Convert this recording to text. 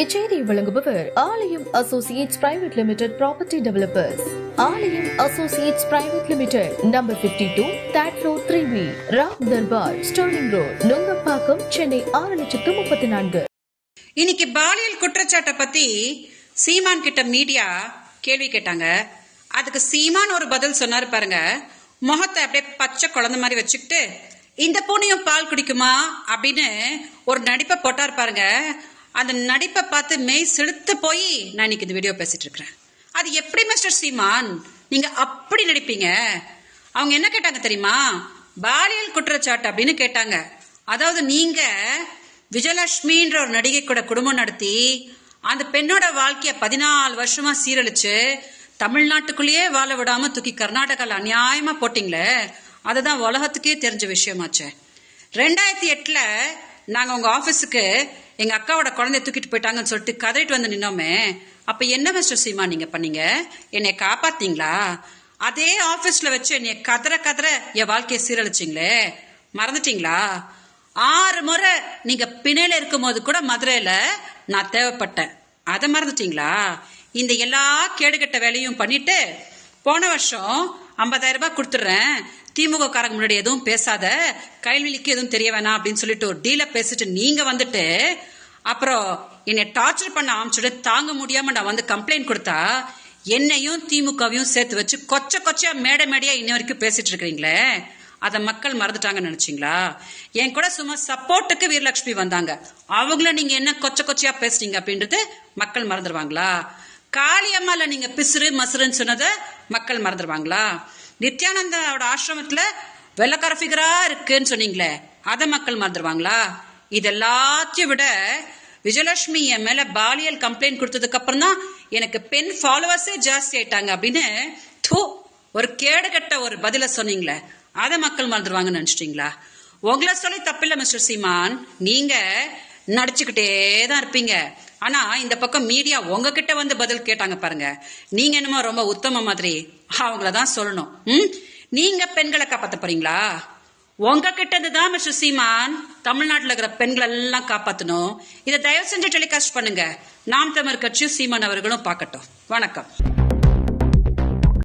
இச்செய்தி வழங்குபவர் Aalayam associates private limited property developers. Aalayam associates private limited number 52 two that road three B Ram Darbar sterling road Nungambakkam Chennai ஆறு லட்சத்து முப்பத்தி நான்கு. இன்னைக்கு பாலியல் குற்றச்சாட்டை பத்தி சீமான் கிட்ட மீடியா கேள்வி கேட்டாங்க. அதுக்கு சீமான் ஒரு பதில் சொன்னாரு பாருங்க. முகத்தை அப்படியே பச்சை குழந்தை மாதிரி வச்சுக்கிட்டு இந்த பூனையும் பால் குடிக்குமா? அப்படின்னு ஒரு நடிப்பை போட்டார் பாருங்க. அந்த நடிப்பை பார்த்து மெய் செலுத்து போய் நான் இன்னைக்கு இந்த வீடியோ பேசிட்டு இருக்கிறேன். அது எப்படி மிஸ்டர் சீமான்? நீங்க அப்படி நடிப்பீங்க. அவங்க என்ன கேட்டாங்க தெரியுமா? பாலியல் குற்றச்சாட்டு அப்படின்னு கேட்டாங்க. அதாவது நீங்க விஜயலட்சுமின்ற ஒரு நடிகை கூட குடும்பம் நடத்தி அந்த பெண்ணோட வாழ்க்கைய பதினாலு வருஷமா சீரழிச்சு தமிழ்நாட்டுக்குள்ளேயே வாழ விடாம தூக்கி கர்நாடகாவில் அநியாயமா போட்டீங்களே? அதுதான் உலகத்துக்கே தெரிஞ்ச விஷயமாச்சே. ரெண்டாயிரத்தி எட்டுல நாங்க உங்க ஆபீஸுக்கு எங்க அக்காவோட குழந்தைய தூக்கிட்டு போயிட்டாங்கன்னு சொல்லிட்டு கதறிட்டு வந்து நின்னோமே. அப்ப என்ன மிஸ்டர் சீமா நீங்க பண்ணீங்க? என்னை காப்பாத்தீங்களா? அதே ஆபீஸ்ல வச்சு என்னைய கதற கதற என் வாழ்க்கையை சீரழிச்சிங்களே. மறந்துட்டீங்களா? ஆறு முறை நீங்க பிணையில இருக்கும்போது கூட மதுரையில நான் தேவைப்பட்டேன். அதை மறந்துட்டீங்களா? இந்த எல்லா கேடுகட்ட வேலையும் பண்ணிட்டு போன வருஷம் ஐம்பதாயிரம் ரூபாய் கொடுத்துட்றேன். திமுக காரங்க முன்னாடி எதுவும் பேசாத. கைல்வெளிக்கு எதுவும் தெரிய வேணாம் அப்படின்னு சொல்லிட்டு ஒரு டீலை பேசிட்டு நீங்க வந்துட்டு அப்புறம் என்னை டார்ச்சர் பண்ண ஆரம்பிச்சுட்டு தாங்க முடியாம நான் வந்து கம்ப்ளைண்ட் கொடுத்தா என்னையும் திமுகவையும் சேர்த்து வச்சு கொச்ச கொச்சையா மேடை மேடையா இன்ன வரைக்கும் பேசிட்டு இருக்கிறீங்களே. அதை மக்கள் மறந்துட்டாங்கன்னு நினைச்சீங்களா? என் கூட சும்மா சப்போர்ட்டுக்கு வீரலட்சுமி வந்தாங்க. அவங்கள நீங்க என்ன கொச்ச கொச்சையா பேசுறீங்க அப்படின்றது மக்கள் மறந்துடுவாங்களா காளியம்மால நீங்க பிசுறு மசுறுன்னு சொன்னதை மக்கள் மறந்துடுவாங்களா நித்யானந்தாவோட ஆசிரமத்துல வெள்ளக்கார ஃபிகரா இருக்குன்னு சொன்னீங்களே அதை மக்கள் மறந்துடுவாங்களா இது எல்லாத்தையும் விட விஜயலட்சுமி என் மேல பாலியல் கம்ப்ளைண்ட் கொடுத்ததுக்கு அப்புறம் தான் எனக்கு பெண் ஃபாலோவர்ஸே ஜாஸ்தி ஆயிட்டாங்க அப்படின்னு தூ ஒரு கேடுகட்ட ஒரு பதில சொன்னீங்களே அதை மக்கள் மறந்துடுவாங்கன்னு நினைச்சிட்டீங்களா? உங்களை சொல்லி தப்பில்ல மிஸ்டர் சீமான். நீங்க நடிச்சுக்கிட்டே தான் இருப்பீங்க. ஆனா இந்த பக்கம் மீடியா உங்ககிட்ட வந்து பதில் கேட்டாங்க பாருங்க. நீங்க என்னமோ ரொம்ப உத்தம மாதிரி அவங்கள தான் சொல்லணும். ம்? நீங்க பெண்களை காப்பாத்த போறீங்களா? உங்ககிட்ட இருந்து தான் மிஸ்டர் சீமான் தமிழ்நாட்டில் இருக்கிற பெண்கள் எல்லாம் காப்பாத்தணும். இதை தயவு செஞ்சு டெலிகாஸ்ட் பண்ணுங்க. நாம் தமிழ் கட்சியும் சீமான் அவர்களும் பார்க்கட்டும். வணக்கம்.